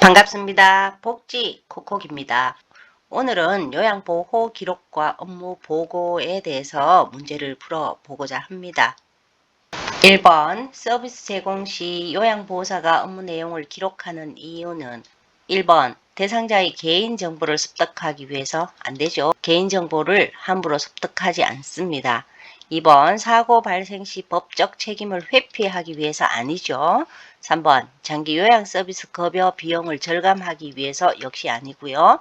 반갑습니다. 복지 코콕입니다. 오늘은 요양보호 기록과 업무 보고에 대해서 문제를 풀어보고자 합니다. 1번 서비스 제공 시 요양보호사가 업무 내용을 기록하는 이유는 1번 대상자의 개인정보를 습득하기 위해서 안 되죠. 개인정보를 함부로 습득하지 않습니다. 2번 사고 발생 시 법적 책임을 회피하기 위해서 아니죠. 3번 장기 요양 서비스 급여 비용을 절감하기 위해서 역시 아니고요.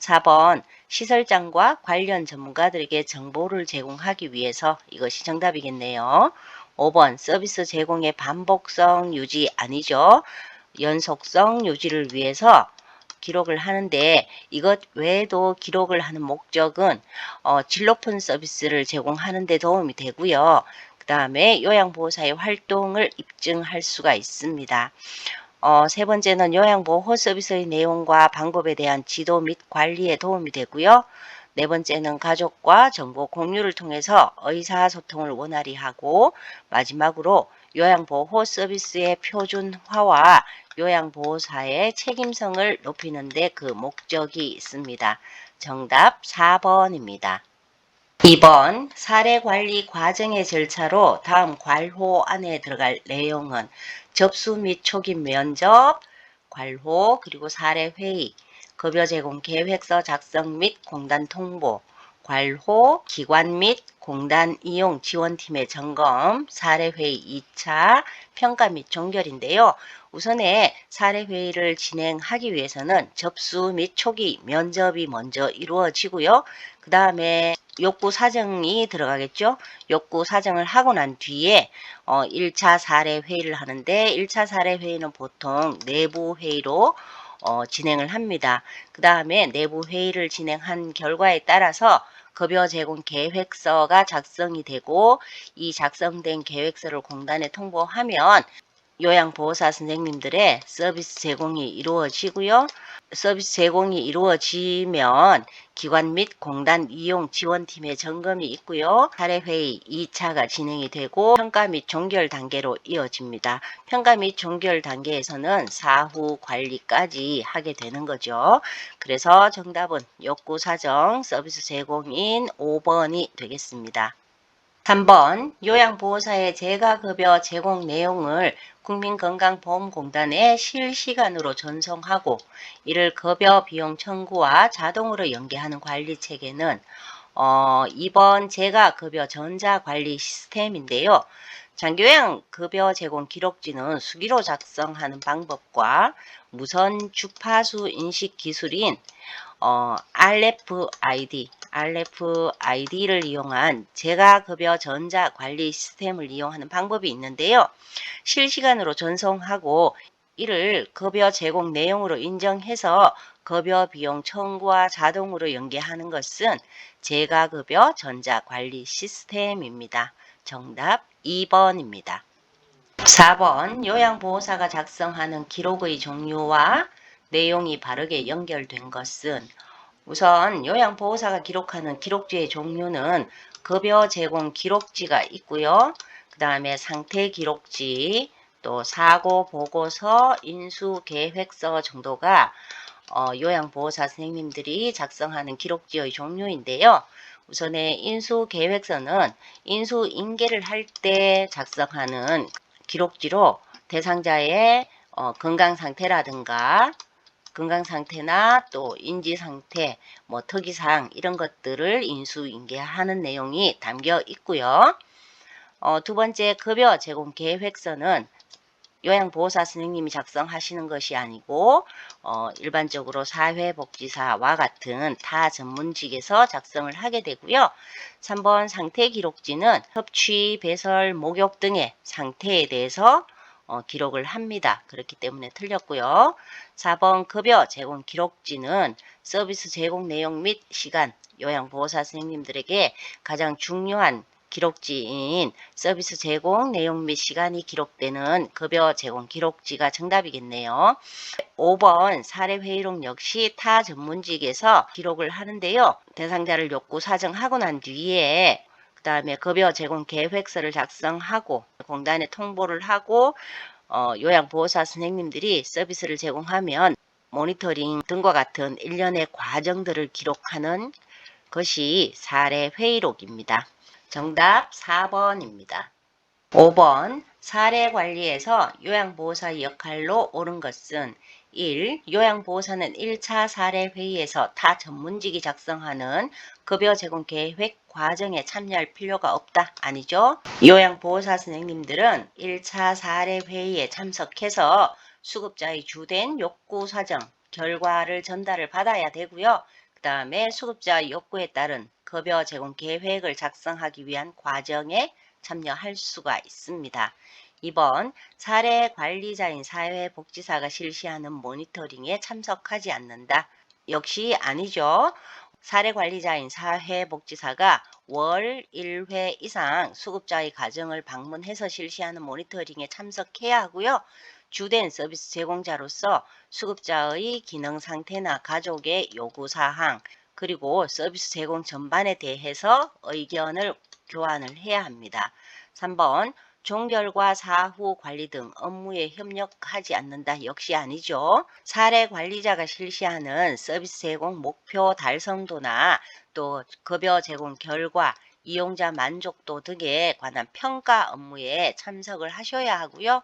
4번 시설장과 관련 전문가들에게 정보를 제공하기 위해서 이것이 정답이겠네요. 5번 서비스 제공의 반복성 유지 아니죠. 연속성 유지를 위해서 기록을 하는데 이것 외에도 기록을 하는 목적은 어, 질 높은 서비스를 제공하는 데 도움이 되고요. 그 다음에 요양보호사의 활동을 입증할 수가 있습니다. 어, 세 번째는 요양보호 서비스의 내용과 방법에 대한 지도 및 관리에 도움이 되고요. 네 번째는 가족과 정보 공유를 통해서 의사소통을 원활히 하고 마지막으로 요양보호 서비스의 표준화와 요양보호사의 책임성을 높이는 데 그 목적이 있습니다. 정답 4번입니다. 2번 사례관리 과정의 절차로 다음 괄호 안에 들어갈 내용은 접수 및 초기 면접, 괄호, 그리고 사례회의, 급여 제공 계획서 작성 및 공단 통보, 괄호, 기관 및 공단 이용 지원팀의 점검, 사례회의 2차, 평가 및 종결인데요. 우선에 사례회의를 진행하기 위해서는 접수 및 초기 면접이 먼저 이루어지고요. 그 다음에 욕구 사정이 들어가겠죠. 욕구 사정을 하고 난 뒤에 어, 1차 사례 회의를 하는데 1차 사례 회의는 보통 내부 회의로 어, 진행을 합니다. 그 다음에 내부 회의를 진행한 결과에 따라서 급여 제공 계획서가 작성이 되고 이 작성된 계획서를 공단에 통보하면 요양보호사 선생님들의 서비스 제공이 이루어지고요. 서비스 제공이 이루어지면 기관 및 공단 이용 지원팀의 점검이 있고요. 사례회의 2차가 진행이 되고 평가 및 종결 단계로 이어집니다. 평가 및 종결 단계에서는 사후 관리까지 하게 되는 거죠. 그래서 정답은 욕구 사정 서비스 제공인 5번이 되겠습니다. 3번 요양보호사의 재가급여 제공 내용을 국민건강보험공단에 실시간으로 전송하고 이를 급여 비용 청구와 자동으로 연계하는 관리체계는 어, 2번 재가급여 전자관리 시스템인데요. 장기요양 급여 제공 기록지는 수기로 작성하는 방법과 무선 주파수 인식 기술인 어, RFID, RFID를 이용한 재가급여 전자관리 시스템을 이용하는 방법이 있는데요. 실시간으로 전송하고 이를 급여 제공 내용으로 인정해서 급여 비용 청구와 자동으로 연계하는 것은 재가급여 전자관리 시스템입니다. 정답 2번입니다. 4번 요양보호사가 작성하는 기록의 종류와 내용이 바르게 연결된 것은 우선 요양보호사가 기록하는 기록지의 종류는 급여 제공 기록지가 있고요. 그 다음에 상태 기록지, 또 사고 보고서, 인수 계획서 정도가 어, 요양보호사 선생님들이 작성하는 기록지의 종류인데요. 우선에 인수 계획서는 인수 인계를 할 때 작성하는 기록지로 대상자의 어, 건강 상태라든가 건강 상태나 또 인지 상태, 뭐 특이사항 이런 것들을 인수인계하는 내용이 담겨 있고요. 어, 두 번째 급여 제공 계획서는 요양보호사 선생님이 작성하시는 것이 아니고 어, 일반적으로 사회복지사와 같은 타 전문직에서 작성을 하게 되고요. 3번 상태기록지는 섭취, 배설, 목욕 등의 상태에 대해서 어, 기록을 합니다. 그렇기 때문에 틀렸고요. 4번 급여 제공 기록지는 서비스 제공 내용 및 시간, 요양보호사 선생님들에게 가장 중요한 기록지인 서비스 제공 내용 및 시간이 기록되는 급여 제공 기록지가 정답이겠네요. 5번 사례회의록 역시 타 전문직에서 기록을 하는데요. 대상자를 욕구 사정하고 난 뒤에 그 다음에 급여 제공 계획서를 작성하고 공단에 통보를 하고 어, 요양보호사 선생님들이 서비스를 제공하면 모니터링 등과 같은 일련의 과정들을 기록하는 것이 사례 회의록입니다. 정답 4번입니다. 5번 사례 관리에서 요양보호사 역할로 옳은 것은 1. 요양보호사는 1차 사례 회의에서 타 전문직이 작성하는 급여 제공 계획 과정에 참여할 필요가 없다. 아니죠? 요양보호사 선생님들은 1차 사례 회의에 참석해서 수급자의 주된 욕구 사정 결과를 전달을 받아야 되고요. 그 다음에 수급자 욕구에 따른 급여 제공 계획을 작성하기 위한 과정에 참여할 수가 있습니다. 2번 사례 관리자인 사회복지사가 실시하는 모니터링에 참석하지 않는다. 역시 아니죠. 사례 관리자인 사회복지사가 월 1회 이상 수급자의 가정을 방문해서 실시하는 모니터링에 참석해야 하고요. 주된 서비스 제공자로서 수급자의 기능 상태나 가족의 요구사항, 그리고 서비스 제공 전반에 대해서 의견을 교환을 해야 합니다. 3번 종결과 사후 관리 등 업무에 협력하지 않는다. 역시 아니죠. 사례 관리자가 실시하는 서비스 제공 목표 달성도나 또 급여 제공 결과, 이용자 만족도 등에 관한 평가 업무에 참석을 하셔야 하고요.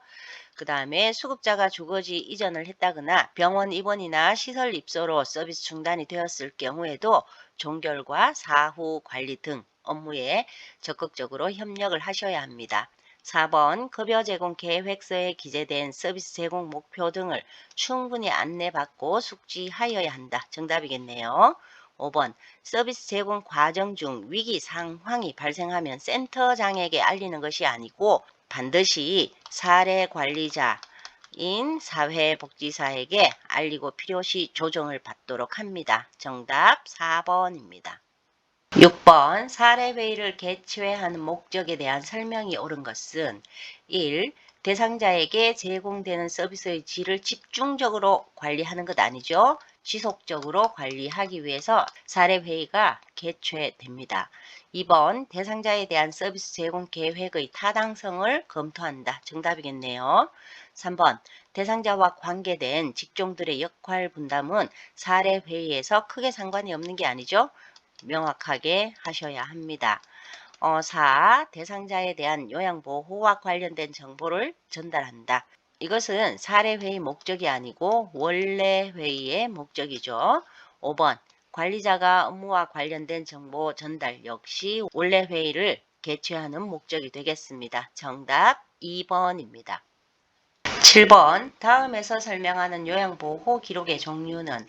그 다음에 수급자가 주거지 이전을 했다거나 병원 입원이나 시설 입소로 서비스 중단이 되었을 경우에도 종결과 사후 관리 등 업무에 적극적으로 협력을 하셔야 합니다. 4번 급여 제공 계획서에 기재된 서비스 제공 목표 등을 충분히 안내받고 숙지하여야 한다. 정답이겠네요. 5번 서비스 제공 과정 중 위기 상황이 발생하면 센터장에게 알리는 것이 아니고 반드시 사례 관리자인 사회복지사에게 알리고 필요시 조정을 받도록 합니다. 정답 4번입니다. 6번 사례회의를 개최하는 목적에 대한 설명이 옳은 것은 1. 대상자에게 제공되는 서비스의 질을 집중적으로 관리하는 것 아니죠. 지속적으로 관리하기 위해서 사례회의가 개최됩니다. 2번 대상자에 대한 서비스 제공 계획의 타당성을 검토한다. 정답이겠네요. 3번 대상자와 관계된 직종들의 역할 분담은 사례회의에서 크게 상관이 없는 게 아니죠. 명확하게 하셔야 합니다. 어, 4. 대상자에 대한 요양보호와 관련된 정보를 전달한다. 이것은 사례회의 목적이 아니고 원래 회의의 목적이죠. 5번 관리자가 업무와 관련된 정보 전달 역시 원래 회의를 개최하는 목적이 되겠습니다. 정답 2번입니다. 7번 다음에서 설명하는 요양보호 기록의 종류는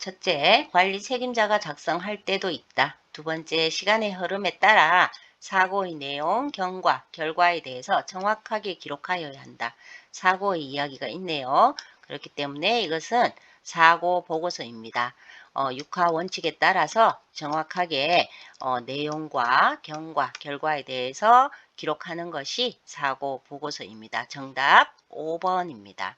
첫째, 관리 책임자가 작성할 때도 있다. 두 번째, 시간의 흐름에 따라 사고의 내용, 경과, 결과에 대해서 정확하게 기록하여야 한다. 사고의 이야기가 있네요. 그렇기 때문에 이것은 사고 보고서입니다. 어, 육하 원칙에 따라서 정확하게 어, 내용과 경과, 결과에 대해서 기록하는 것이 사고 보고서입니다. 정답 5번입니다.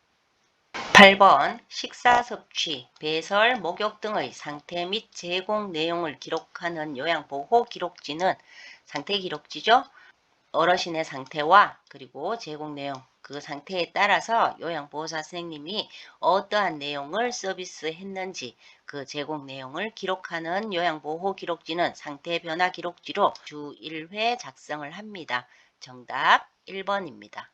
8번 식사 섭취, 배설, 목욕 등의 상태 및 제공 내용을 기록하는 요양보호 기록지는 상태 기록지죠. 어르신의 상태와 그리고 제공 내용 그 상태에 따라서 요양보호사 선생님이 어떠한 내용을 서비스했는지 그 제공 내용을 기록하는 요양보호 기록지는 상태 변화 기록지로 주 1회 작성을 합니다. 정답 1번입니다.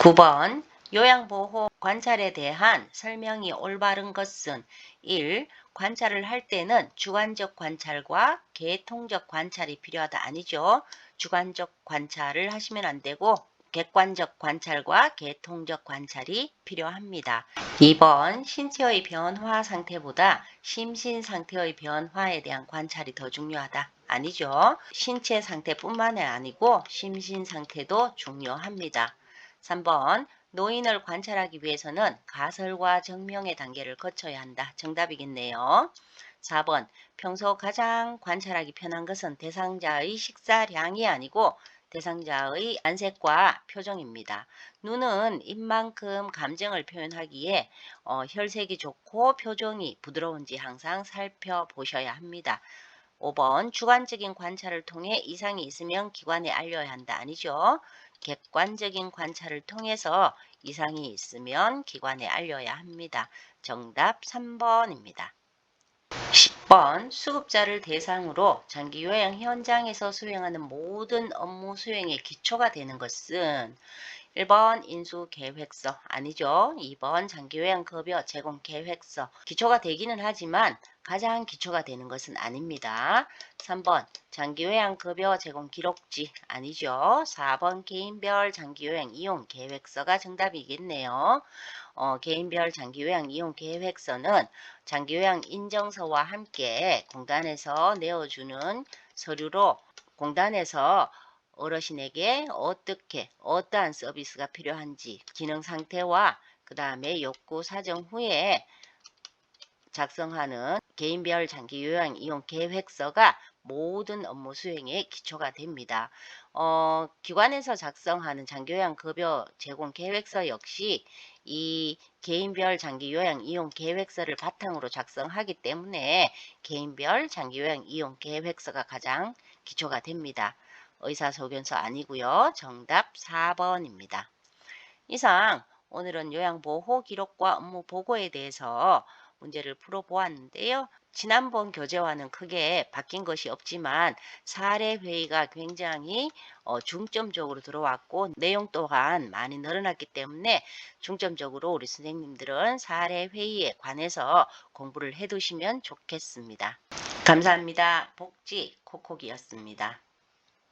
9번 요양보호 관찰에 대한 설명이 올바른 것은 1. 관찰을 할 때는 주관적 관찰과 계통적 관찰이 필요하다 아니죠. 주관적 관찰을 하시면 안 되고 객관적 관찰과 계통적 관찰이 필요합니다. 2번 신체의 변화 상태보다 심신 상태의 변화에 대한 관찰이 더 중요하다. 아니죠. 신체 상태뿐만 아니고 심신 상태도 중요합니다. 3번 노인을 관찰하기 위해서는 가설과 증명의 단계를 거쳐야 한다. 정답이겠네요. 4번 평소 가장 관찰하기 편한 것은 대상자의 식사량이 아니고 대상자의 안색과 표정입니다. 눈은 입만큼 감정을 표현하기에 어, 혈색이 좋고 표정이 부드러운지 항상 살펴보셔야 합니다. 5번 주관적인 관찰을 통해 이상이 있으면 기관에 알려야 한다. 아니죠. 객관적인 관찰을 통해서 이상이 있으면 기관에 알려야 합니다. 정답 3번입니다. 10번 수급자를 대상으로 장기 요양 현장에서 수행하는 모든 업무 수행의 기초가 되는 것은 1번 인수 계획서 아니죠. 2번 장기요양급여 제공 계획서 기초가 되기는 하지만 가장 기초가 되는 것은 아닙니다. 3번 장기요양급여 제공 기록지 아니죠. 4번 개인별 장기요양 이용 계획서가 정답이겠네요. 어, 개인별 장기요양 이용 계획서는 장기요양 인정서와 함께 공단에서 내어주는 서류로 공단에서 어르신에게 어떻게 어떠한 서비스가 필요한지 기능 상태와 그 다음에 욕구 사정 후에 작성하는 개인별 장기 요양 이용 계획서가 모든 업무 수행의 기초가 됩니다. 어, 기관에서 작성하는 장기 요양 급여 제공 계획서 역시 이 개인별 장기 요양 이용 계획서를 바탕으로 작성하기 때문에 개인별 장기 요양 이용 계획서가 가장 기초가 됩니다. 의사소견서 아니고요. 정답 4번입니다. 이상 오늘은 요양보호 기록과 업무 보고에 대해서 문제를 풀어보았는데요. 지난번 교재와는 크게 바뀐 것이 없지만 사례 회의가 굉장히 어, 중점적으로 들어왔고 내용 또한 많이 늘어났기 때문에 중점적으로 우리 선생님들은 사례 회의에 관해서 공부를 해두시면 좋겠습니다. 감사합니다. 복지 코콕이었습니다.